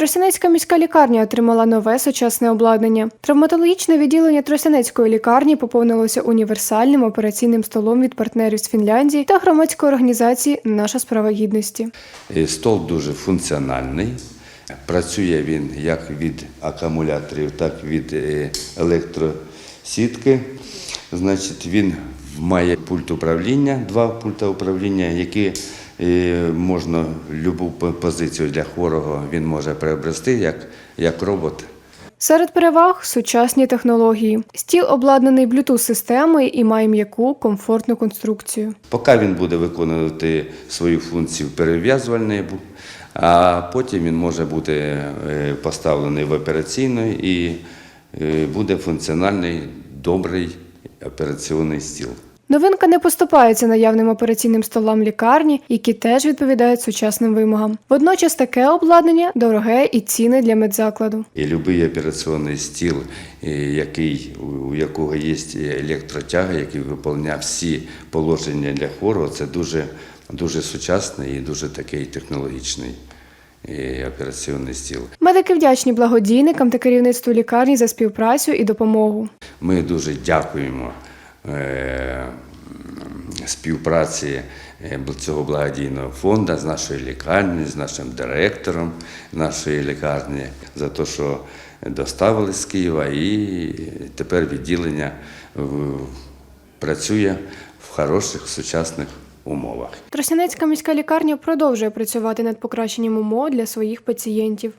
Тростянецька міська лікарня отримала нове сучасне обладнання. Травматологічне відділення Тростянецької лікарні поповнилося універсальним операційним столом від партнерів з Фінляндії та громадської організації Наша справа гідності. Е, Стол дуже функціональний. Працює він як від акумуляторів, так і від е, електросітки. Значить, він має пульт управління, два пульта управління, які е, можна будь-яку позицію для хворого він може приобрести як, як робот. Серед переваг сучасні технології. Стіл обладнаний Bluetooth-системою і має м'яку комфортну конструкцію. Поки він буде виконувати свою функцію перев'язувальної, а потім він може бути е, поставлений в операційну і е, буде функціональний добрий операційний стіл. Новинка не поступається наявним операційним столам лікарні, які теж відповідають сучасним вимогам. Водночас таке обладнання дороге і цінне для медзакладу. І будь-який операційний стіл, який, у якого є електротяга, який виконує всі положення для хворого, це дуже, дуже сучасний і дуже такий технологічний е, операційний стіл. Медики вдячні благодійникам та керівництву лікарні за співпрацю і допомогу. Ми дуже дякуємо е, співпраці е, цього благодійного фонду з нашою лікарні, з нашим директором нашої лікарні за те, що доставили з Києва, і тепер відділення працює в хороших сучасних умовах. Тростянецька міська лікарня продовжує працювати над покращенням умов для своїх пацієнтів.